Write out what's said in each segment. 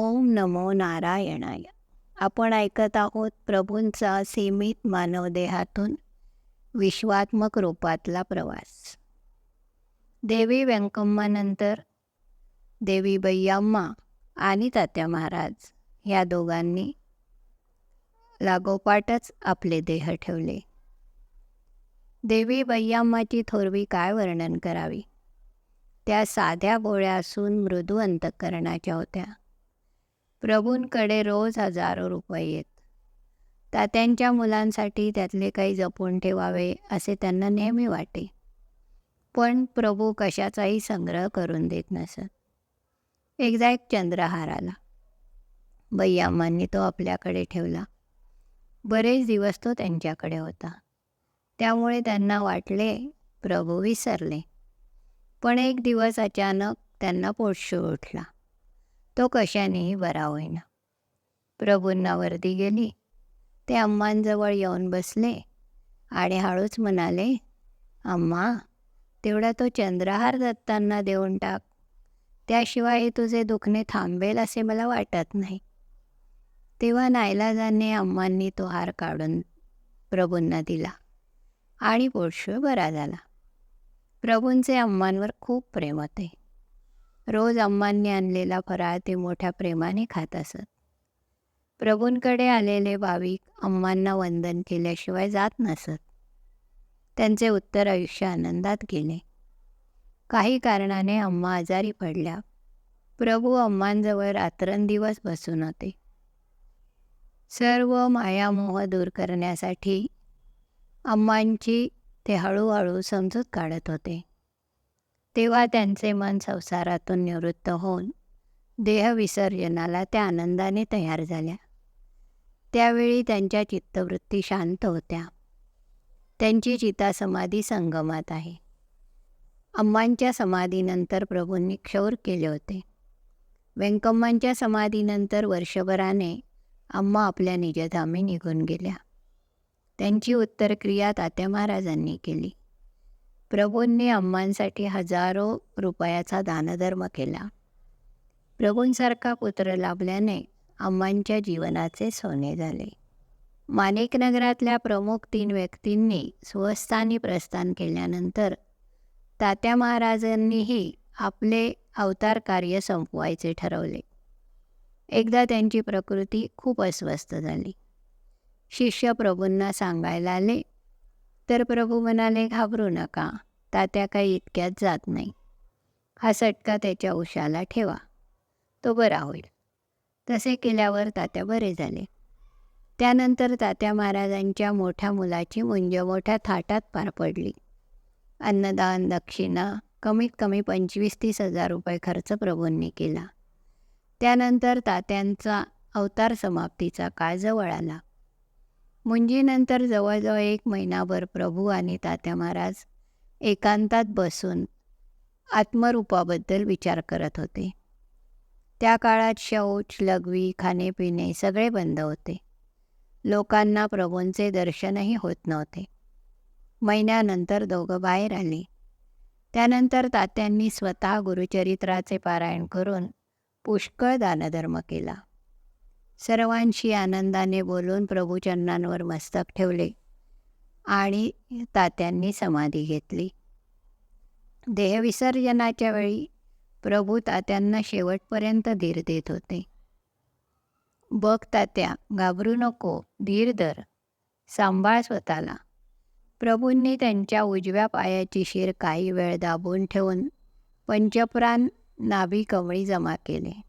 ओम नमो नारायणाय. आपण ऐकत आहोत प्रभूंचा सीमित मानवदेहातून विश्वात्मक रूपातला प्रवास. देवी व्यंकम्मानंतर देवी बैयाम्मा आणि तात्या महाराज या दोघांनी लागोपाठच आपले देह ठेवले. देवी बैयाम्माची थोरवी काय वर्णन करावी? त्या साध्या बोळ्या असून मृदू अंतकरणाच्या होत्या. प्रभूंकडे रोज हजारो रुपये येत. तात्यांच्या मुलांसाठी त्यातले काही जपून ठेवावे असे त्यांना नेहमी वाटे. पण प्रभू कशाचाही संग्रह करून देत नसत. एकदा एक चंद्रहार आला बैयामांनी तो आपल्याकडे ठेवला. बरेच दिवस तो त्यांच्याकडे होता. त्यामुळे त्यांना वाटले प्रभू विसरले. पण एक दिवस अचानक त्यांना पोटशू उठला. तो कशानेही बरा होईना. प्रभूंना वर्दी गेली. ते अम्मांजवळ येऊन बसले. आणि हळूच म्हणाले अम्मा तेवढा तो चंद्रहार दत्तांना देऊन टाक. त्याशिवाय तुझे दुखणे थांबेल असे मला वाटत नाही. तेव्हा नाईलाजाने अम्मांनी तो हार काढून प्रभूंना दिला आणि पोटशूळ बरा झाला. प्रभूंचे अम्मांवर खूप प्रेम होते. रोज अम्मांनी आणलेला फराळ ते मोठ्या प्रेमाने खात असत. प्रभूंकडे आलेले भाविक अम्मांना वंदन केल्याशिवाय जात नसत. त्यांचे उत्तर आयुष्य आनंदात गेले. काही कारणाने अम्मा आजारी पडल्या. प्रभू अम्मांजवळ रात्रंदिवस बसून होते. सर्व मायामोह दूर करण्यासाठी अम्मांची ते हळूहळू समजूत काढत होते. तेव्हा त्यांचे मन संसारातून निवृत्त होऊन देहविसर्जनाला त्या आनंदाने तयार झाल्या. त्यावेळी त्यांच्या चित्तवृत्ती शांत होत्या. त्यांची चितासमाधी संगमात आहे. अम्मांच्या समाधीनंतर प्रभूंनी क्षौर केले होते. व्यंकम्मांच्या समाधीनंतर वर्षभराने अम्मा आपल्या निजधामी निघून गेल्या. त्यांची उत्तरक्रिया तात्या महाराजांनी केली. प्रभूंनी अम्मांसाठी हजारो रुपयाचा दानधर्म केला. प्रभूंसारखा पुत्र लाभल्याने अम्मांच्या जीवनाचे सोने झाले. माणिकनगरातल्या प्रमुख तीन व्यक्तींनी स्वस्थानी प्रस्थान केल्यानंतर तात्या महाराजांनीही आपले अवतार कार्य संपवायचे ठरवले. एकदा त्यांची प्रकृती खूप अस्वस्थ झाली. शिष्य प्रभूंना सांगायला आले तर प्रभू म्हणाले घाबरू नका तात्या काही इतक्यात जात नाही. हा सटका त्याच्या उशाला ठेवा. तो बरा होईल. तसे केल्यावर तात्या बरे झाले. त्यानंतर तात्या महाराजांच्या मोठ्या मुलाची मुंज मोठ्या थाटात पार पडली. अन्नदान दक्षिणा कमीत कमी पंचवीस तीस हजार रुपये खर्च प्रभूंनी केला. त्यानंतर तात्यांचा अवतार समाप्तीचा काळ जवळ आला. म्हणजे मुंजीनंतर जवळजवळ एक महिनाभर प्रभू आणि तात्या महाराज एकांतात बसून आत्मरूपाबद्दल विचार करत होते. त्या काळात शौच लघवी खाणेपिणे सगळे बंद होते. लोकांना प्रभूंचे दर्शनही होत नव्हते. महिन्यानंतर दोघं बाहेर आले. त्यानंतर तात्यांनी स्वतः गुरुचरित्राचे पारायण करून पुष्कळ दानधर्म केला. सर्वांशी आनंदाने बोलून प्रभूचरणांवर मस्तक ठेवले आणि तात्यांनी समाधी घेतली. देहविसर्जनाच्या वेळी प्रभू तात्यांना शेवटपर्यंत धीर देत होते. बघ तात्या घाबरू नको धीर धर सांभाळ स्वतःला. प्रभूंनी त्यांच्या उजव्या पायाची शिर काही वेळ दाबून ठेवून पंचप्राण नाभी कवळी जमा केले.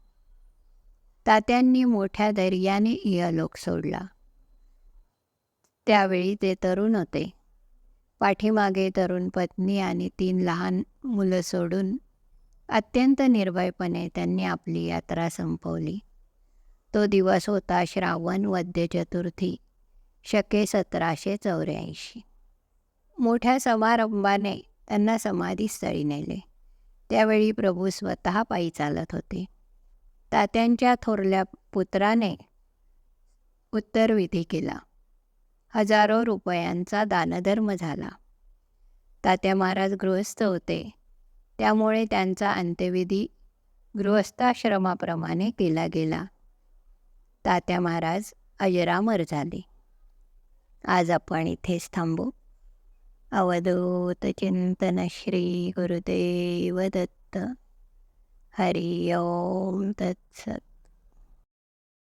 तात्यांनी मोठ्या धैर्याने इहलोक सोडला. त्यावेळी ते तरुण होते. पाठीमागे तरुण पत्नी आणि तीन लहान मुलं सोडून अत्यंत निर्भयपणे त्यांनी आपली यात्रा संपवली. तो दिवस होता श्रावण वद्य चतुर्थी शके सतराशे चौऱ्याऐंशी. मोठ्या समारंभाने त्यांना समाधीस्थळी नेले. त्यावेळी प्रभू स्वतः पायी चालत होते. तात्यांच्या थोरल्या पुत्राने उत्तरविधी केला. हजारो रुपयांचा दानधर्म झाला. तात्या महाराज गृहस्थ होते. त्यामुळे त्यांचा अंत्यविधी गृहस्थाश्रमाप्रमाणे केला गेला. तात्या महाराज अजरामर झाले. आज आपण इथेच थांबू. अवधूत चिंतन श्री गुरुदेव दत्त. हरि ओम तत्सत